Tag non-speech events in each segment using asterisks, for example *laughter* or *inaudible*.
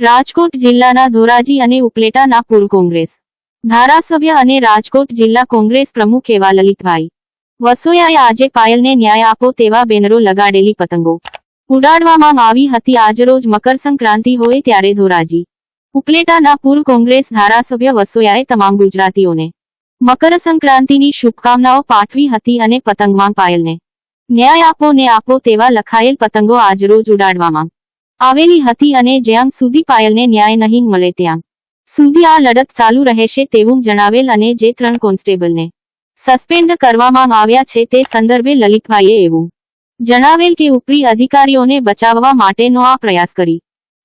રાજકોટ જિલ્લાના ધોરાજી અને ઉપલેટાના પૂર્વ કોંગ્રેસ. ધારાસભ્ય અને રાજકોટ જિલ્લા કોંગ્રેસ પ્રમુખ એવા લલિતભાઈ. વસોયાએ આજે પાયલને ન્યાય આપો તેવા બેનરો લગાડેલી પતંગો. ઉડાડવામાં આવી હતી આજરોજ મકર સંક્રાંતિ હોય ત્યારે ધોરાજી. ઉપલેટાના પૂર્વ કોંગ્રેસ ધારાસભ્ય વસોયાએ તમામ ગુજરાતીઓને મકર સંક્રાંતિની શુભકામનાઓ પાઠવી હતી અને પતંગમાં પાયલને ન્યાય આપો ને આપો તેવા લખાયેલ પતંગો આજરોજ ઉડાડવામાં આવેલી હતી અને જ્યાં સુધી પાયલને ન્યાય નહીં મળે ત્યાં સુધી આ લડત ચાલુ રહેશે તેવું જણાવેલ અને જે ત્રણ કોન્સ્ટેબલને સસ્પેન્ડ કરવામાં આવ્યા છે તે સંદર્ભે લલિતભાઈએ એવું જણાવેલ કે ઉપરી અધિકારીઓને બચાવવા માટેનો આ પ્રયાસ કરી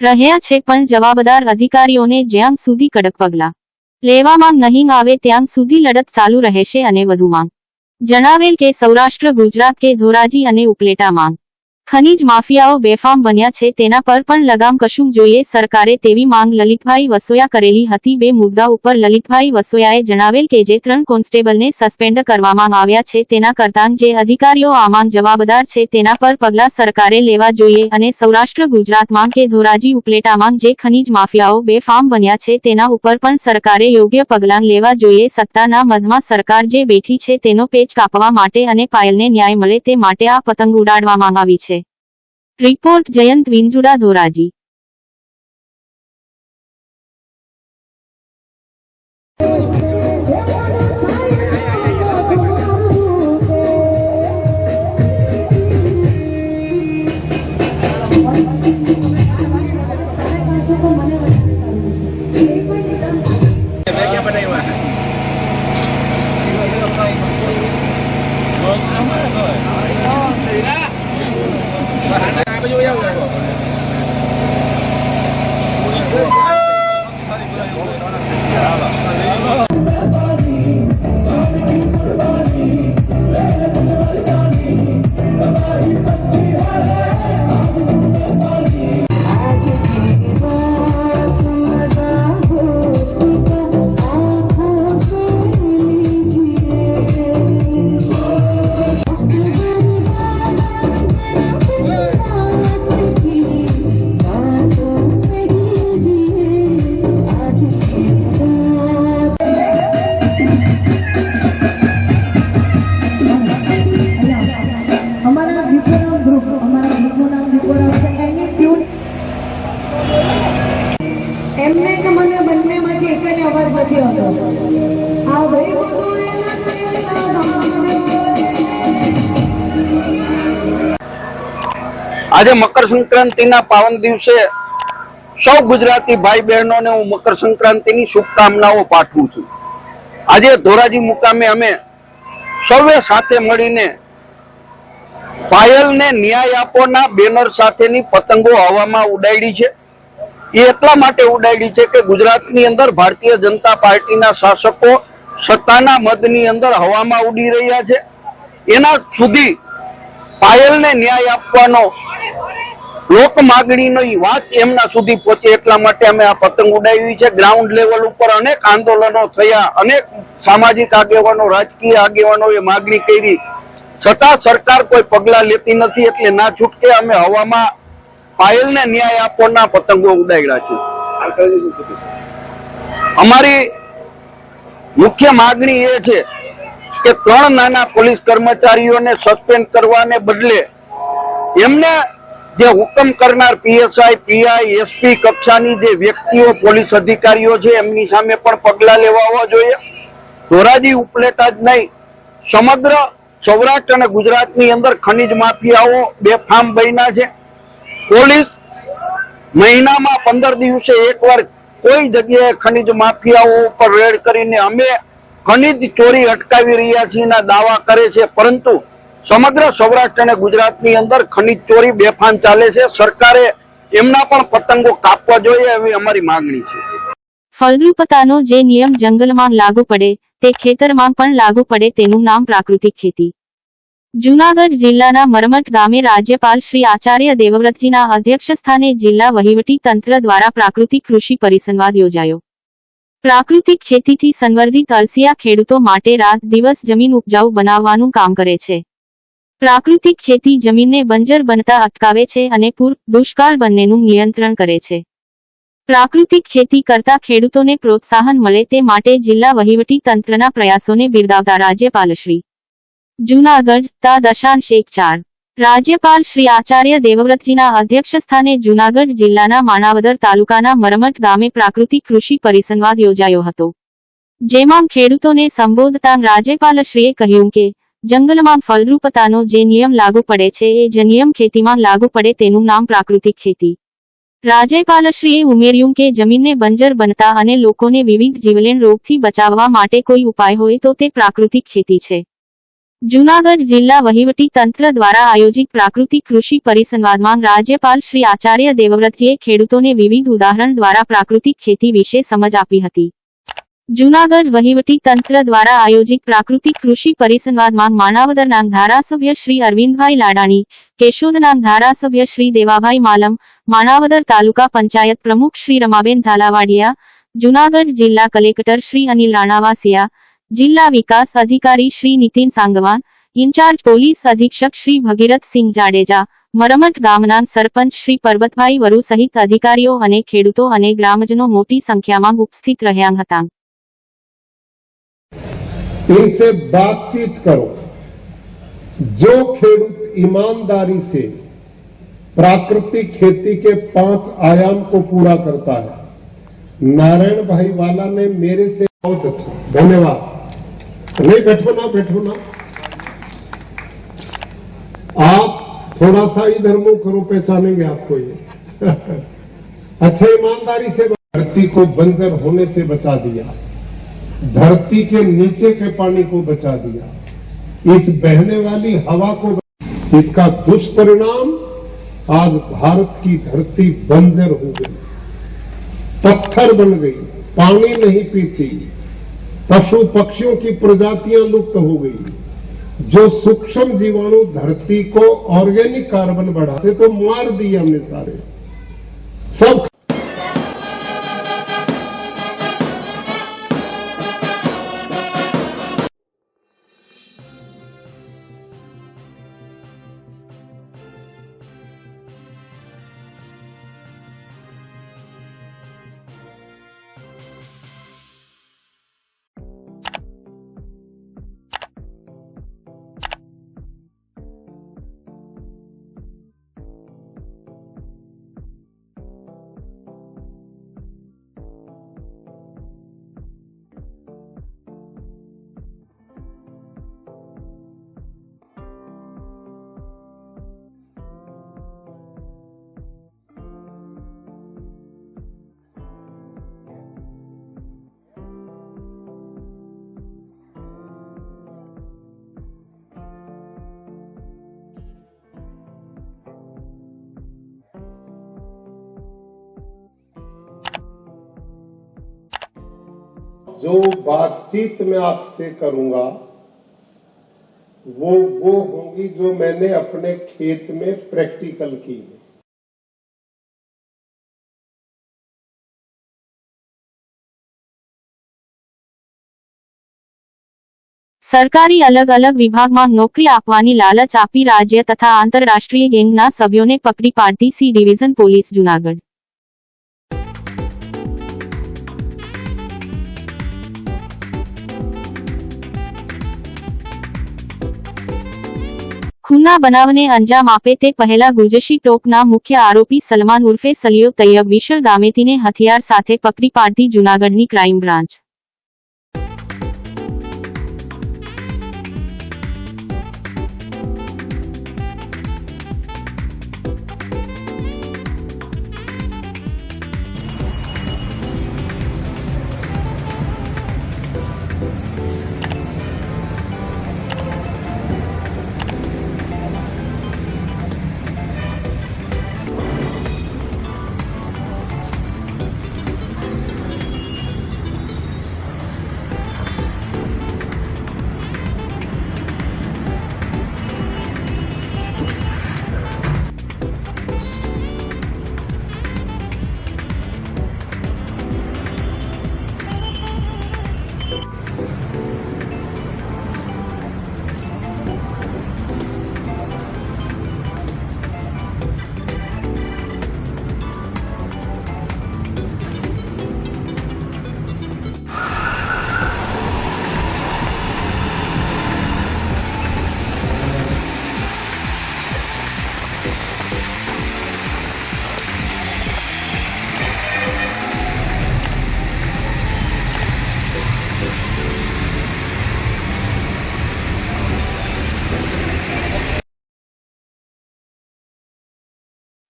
રહ્યા છે પણ જવાબદાર અધિકારીઓને જ્યાં સુધી કડક પગલાં લેવામાં નહીં આવે ત્યાં સુધી લડત ચાલુ રહેશે અને વધુમાં જણાવેલ કે સૌરાષ્ટ્ર, ગુજરાત કે ધોરાજી અને ઉપલેટામાં ખનીજ માફિયાઓ બેફામ બન્યા છે, તેના પર પણ લગામ કશું જોઈએ, સરકારે તેવી માંગ લલિતભાઈ વસોયા કરેલી હતી. બે મુદ્દા ઉપર લલિતભાઈ વસોયાએ જણાવેલ કે જે ત્રણ કોન્સ્ટેબલને સસ્પેન્ડ કરવામાં આવ્યા છે, તેના કરતાં જે અધિકારીઓ આમાં જવાબદાર છે, તેના પર પગલાં સરકારે લેવા જોઈએ અને સૌરાષ્ટ્ર, ગુજરાતમાં કે ધોરાજી ઉપલેટામાં જે ખનીજ માફિયાઓ બેફામ બન્યા છે, તેના ઉપર પણ સરકારે યોગ્ય પગલાં લેવા જોઈએ. સત્તાના મધમાં સરકાર જે બેઠી છે, તેનો પેચ કાપવા માટે અને પાયલને ન્યાય મળે તે માટે આ પતંગ ઉડાડવામાં આવી છે. રિપોર્ટ જયંત વિંજુડા ધોરાજી. નથી હોતો. આ ભાઈ આજે મકર સંક્રાંતિના પાવન દિવસે સૌ ગુજરાતી ભાઈ બહેનોને હું મકર સંક્રાંતિની શુભકામનાઓ પાઠવું છું. આજે ધોરાજી મુકામે અમે સૌએ સાથે મળીને પાયલને ન્યાય આપોના બેનર સાથેની પતંગો હવામાં ઉડાડી છે. એ એટલા માટે ઉડાડી છે કે ગુજરાતની અંદર ભારતીય જનતા પાર્ટીના શાસકો સત્તાના મદની અંદર હવામાં ઉડી રહ્યા છે. એના સુધી પાયલને ન્યાય આપવાનો લોક માગણીનો વાત એમના સુધી પહોંચે એટલા માટે અમે આ પતંગ ઉડાવી છે. ગ્રાઉન્ડ લેવલ ઉપર અનેક આંદોલનો થયા, અનેક સામાજિક આગેવાનો, રાજકીય આગેવાનોએ માગણી કરી. છતાં સરકાર કોઈ પગલાં લેતી નથી એટલે ના છૂટકે અમે હવામાં પાયલને ન્યાય આપવાના પતંગો ઉડાડ્યા છે. અમારી મુખ્ય માગણી એ છે કે ત્રણ નાના પોલીસ કર્મચારીઓને સસ્પેન્ડ કરવાને બદલે એમને જે હુકમ કરનાર પીએસઆઈ, પીઆઈ, એસપી કક્ષાની જે વ્યક્તિઓ, પોલીસ અધિકારીઓ છે, એમની સામે પણ પગલા લેવા જોઈએ. ધોરાજી ઉપલેટા જ નહીં, સમગ્ર સૌરાષ્ટ્ર અને ગુજરાતની અંદર ખનીજ માફિયાઓ બેફામ બન્યા છે. પોલીસ મહિનામાં પંદર દિવસે એકવાર કોઈ જગ્યાએ ખનીજ માફિયાઓ ઉપર રેડ કરીને અમે ખનીજ ચોરી અટકાવી રહ્યા છીએ દાવા કરે છે. પરંતુ સમગ્ર સૌરાષ્ટ્ર અને ગુજરાતની અંદર ખનીજ ચોરી બેફાન ચાલે છે. સરકારે એમના પણ પતંગો કાપવા જોઈએ એવી અમારી માંગણી છે. ફળદ્રુપતાનો જે નિયમ જંગલમાં લાગુ પડે તે ખેતરમાં પણ લાગુ પડે તેનું નામ પ્રાકૃતિક ખેતી. જૂનાગઢ જિલ્લાના મરમટ ગામે રાજ્યપાલ શ્રી આચાર્ય દેવવ્રતજીના અધ્યક્ષસ્થાને જિલ્લા વહીવટી તંત્ર દ્વારા પ્રાકૃતિક કૃષિ પરિસંવાદ યોજાયો. પ્રાકૃતિક ખેતીથી સંવર્ધિત અળસિયા ખેડૂતો માટે રાત દિવસ જમીન ઉપજાઉ બનાવવાનું કામ કરે છે. પ્રાકૃતિક ખેતી જમીનને બંજર બનતા અટકાવે છે અને પૂર, દુષ્કાળ બંનેનું નિયંત્રણ કરે છે. પ્રાકૃતિક ખેતી કરતા ખેડૂતોને પ્રોત્સાહન મળે તે માટે જિલ્લા વહીવટી તંત્રના પ્રયાસોને બિરદાવતા રાજ્યપાલશ્રી જૂનાગઢ, તા દશાન શેખ ચાર. રાજ્યપાલ શ્રી આચાર્ય દેવવ્રતજીના અધ્યક્ષસ્થાને જૂનાગઢ જિલ્લાના માણાવદર તાલુકાના મરમટ ગામે પ્રાકૃતિક કૃષિ પરિસંવાદ યોજાયો હતો. જેમાં ખેડૂતોને સંબોધતા રાજ્યપાલશ્રીએ કહ્યું કે, જંગલમાં ફળદ્રુપતાનો જે નિયમ લાગુ પડે છે, એ જ નિયમ ખેતીમાં લાગુ પડે તેનું નામ પ્રાકૃતિક ખેતી. રાજ્યપાલશ્રીએ ઉમેર્યું કે, જમીનને બંજર બનતા અને લોકોને વિવિધ જીવલેણ રોગથી બચાવવા માટે કોઈ ઉપાય હોય તો તે પ્રાકૃતિક ખેતી છે. જૂનાગઢ જિલ્લા વહીવટી તંત્ર દ્વારા આયોજિત પ્રાકૃતિક કૃષિ પરિસંવાદમાં રાજ્યપાલ શ્રી આચાર્ય દેવવ્રતજીએ ખેડૂતોને વિવિધ ઉદાહરણ દ્વારા પ્રાકૃતિક ખેતી વિશે સમજ આપી હતી. જુનાગઢ વહીવટી તંત્ર દ્વારા આયોજિત પ્રાકૃતિક કૃષિ પરિસંવાદમાં માણાવદરના ધારાસભ્ય શ્રી અરવિંદભાઈ લાડાણી કેશોદના ધારાસભ્ય શ્રી દેવાભાઈ માલમ, માણાવદર તાલુકા પંચાયત પ્રમુખ શ્રી રમાબેન ઝાલાવાડિયા, જુનાગઢ જિલ્લા કલેક્ટર શ્રી અનિલ રાણાવાસિયા જિલ્લા વિકાસ અધિકારી શ્રી નીતિન સાંગવાન ઇન્ચાર્જ પોલીસ અધિક્ષક શ્રી ભગીરથસિંહ જાડેજા મરમટ ગામના સરપંચ શ્રી પરબતભાઈ વરુ સહિત અધિકારીઓ અને ખેડૂતો અને ગ્રામજનો મોટી સંખ્યામાં ઉપસ્થિત રહ્યા હતા इनसे बातचीत करो जो खेडूत ईमानदारी से प्राकृतिक खेती के पांच आयाम को पूरा करता है नारायण भाई वाला ने मेरे से बहुत अच्छा धन्यवाद नहीं, बैठो ना बैठो ना। आप थोड़ा सा इधर मुँह करो, पहचानेंगे आपको ये। *laughs* अच्छा ईमानदारी से धरती को बंजर होने से बचा दिया। धरती के नीचे के पानी को बचा दिया। इस बहने वाली हवा को इसका दुष्परिणाम आज भारत की धरती बंजर हो गई। पत्थर बन गई, पानी नहीं पीती। पशु पक्षियों की प्रजातियाँ लुप्त हो गई। जो सूक्ष्म जीवाणु धरती को ऑर्गेनिक कार्बन बढ़ाते तो मार दिए हमने सारे। सब जो बातचीत मैं आपसे करूंगा वो वो होंगी जो मैंने अपने खेत में प्रैक्टिकल की है સરકારી અલગ અલગ વિભાગમાં નોકરી આપવાની લાલચ આપી રાજ્ય તથા આંતરરાષ્ટ્રીય ગેંગના સભ્યોને પકડી પાડતી સી ડિવિઝન પોલીસ જૂનાગઢ ખૂનના બનાવને અંજામ આપે તે પહેલા ગુર્જશી ટોકના મુખ્ય આરોપી સલમાન ઉર્ફે સલિયો તૈયબ વિશલ ગામેતીને હથિયાર સાથે પકડી પાડતી જૂનાગઢની ક્રાઇમ બ્રાન્ચ.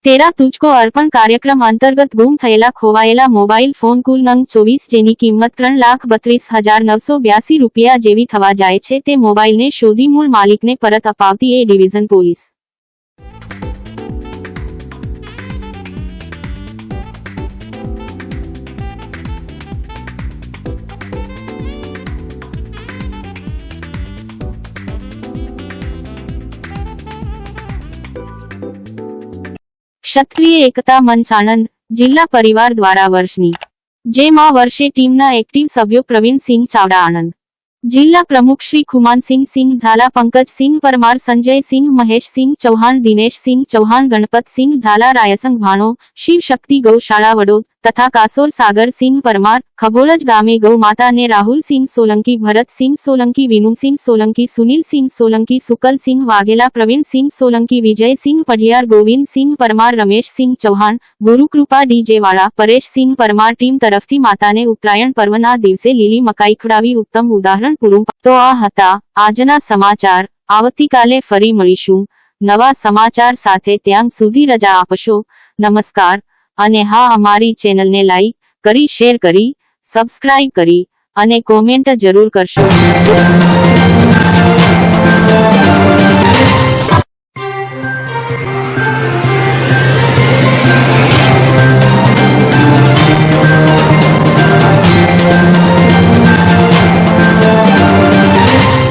તેરા તુજકો અર્પણ કાર્યક્રમ અંતર્ગત ગુમ થયેલા ખોવાયેલા મોબાઈલ ફોન કુલ નંગ ચોવીસ જેની કિંમત ત્રણ લાખ બત્રીસ હજાર નવસો બ્યાસી રૂપિયા જેવી થવા જાય છે. તે મોબાઈલને શોધી મૂળ માલિકને પરત અપાવતી એ ડિવિઝન પોલીસ. ક્ષત્રિય એકતા મંચ આણંદ જિલ્લા પરિવાર દ્વારા વર્ષની જેમાં વર્ષે ટીમના એક્ટિવ સભ્યો પ્રવીણસિંહ ચાવડા આણંદ. જિલ્લા પ્રમુખ શ્રી ખુમાનસિંહ સિંહ ઝાલા પંકજસિંહ પરમાર સંજયસિંહ મહેશસિંહ ચૌહાણ દિનેશસિંહ ચૌહાણ ગણપતસિંહ ઝાલા રાયસંગ ભાણો શિવ શક્તિ ગૌશાળા, વડોદ તથા કાસોલ સાગરસિંહ પરમાર, ખગોળજ ગામે ગૌ માતાને રાહુલસિંહ સોલંકી ભરતસિંહ સોલંકી વિનુસિંહ સોલંકી સુનિલસિંહ સોલંકી સુકલસિંહ વાઘેલા પ્રવીણસિંહ સોલંકી વિજયસિંહ પઢિયાર ગોવિંદસિંહ પરમાર રમેશસિંહ ચૌહાણ, ગુરુકૃપા ડીજેવાળા પરેશસિંહ પરમાર ટીમ તરફથી માતાને ઉત્તરાયણ પર્વના દિવસે લીલી મકાઈ ખવડાવી ઉત્તમ ઉદાહરણ પૂરું તો આ હતા આજના સમાચાર. આવતીકાલે ફરી મળીશું. નવા સમાચાર સાથે ત્યાં સુધી રજા આપશો. નમસ્કાર. અને હા અમારી ચેનલને લાઈક કરી શેર કરી સબસ્ક્રાઇબ કરી અને કોમેન્ટ જરૂર કરશો.